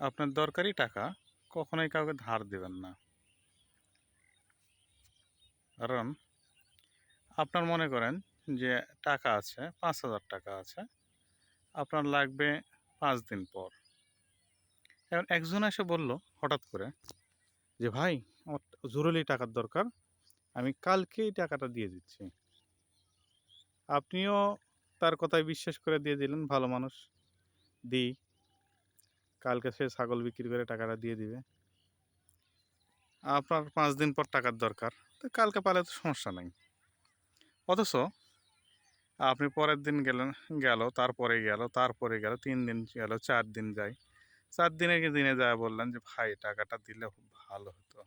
আপনার দরকারি টাকা, কখনোই কাউকে ধার দেবেন না। কারণ আপনার মনে করেন যে টাকা আছে, পাঁচ হাজার টাকা আছে, আপনার লাগবে পাঁচ দিন পর। এখন একজন এসে বলল হঠাৎ করে যে, ভাই, আমার জরুরি টাকার দরকার, আমি কালকেই টাকাটা দিয়ে দিচ্ছি। আপনিও তার কথায় বিশ্বাস করে দিয়ে দিলেন, ভালো মানুষ। দিই। কালকে সে ছাগল বিক্রি করে টাকাটা দিয়ে দিবে। আপনার পাঁচ দিন পর টাকার দরকার। তো কালকে পালে তো সমস্যা নাই। অথচ আপনি পরের দিন গেলেন, গেল, তারপরে গেল তারপরে গেল, তিন দিন গেল, চার দিন যায়। চার দিনে কি দিনে যায় বললেন যে, ভাই, টাকাটা দিলে খুব ভালো হতো।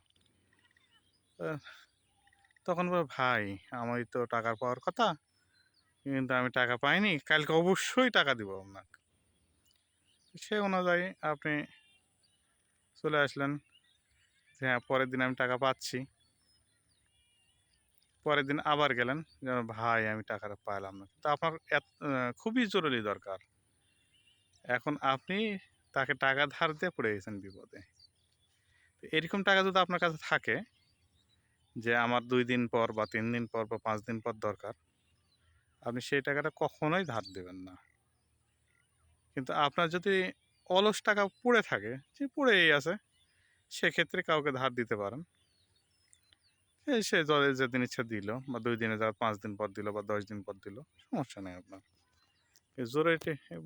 তখন বলে, ভাই আমার তো টাকা পাওয়ার কথা, কিন্তু আমি টাকা পাইনি, কালকে অবশ্যই টাকা দিব আপনাকে। সে অনুযায়ী আপনি চলে আসলেন যে হ্যাঁ পরের দিন আমি টাকা পাচ্ছি। পরের দিন আবার গেলেন যে ভাই আমি টাকাটা পাইলাম না। তো আপনার এত খুবই জরুরি দরকার। এখন আপনি তাকে টাকা ধার দিয়ে পড়ে গেছেন বিপদে। এরকম টাকা যদি আপনার কাছে থাকে, যে আমার দুই দিন পর বা তিন দিন পর বা পাঁচ দিন পর দরকার, আপনি সেই টাকাটা কখনোই ধার দেবেন না। কিন্তু আপনার যদি অলস টাকা পড়ে থাকে, যে পড়েই আছে, সেক্ষেত্রে কাউকে ধার দিতে পারেন। সে জলে যেদিন ইচ্ছা দিল, বা দুই দিনে যারা পাঁচ দিন পর দিল, বা দশ দিন পর দিল, সমস্যা নেই আপনার। জরুরি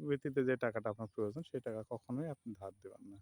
ভিত্তিতে যে টাকাটা আপনার প্রয়োজন, সেই টাকা কখনোই আপনি ধার দেবেন না।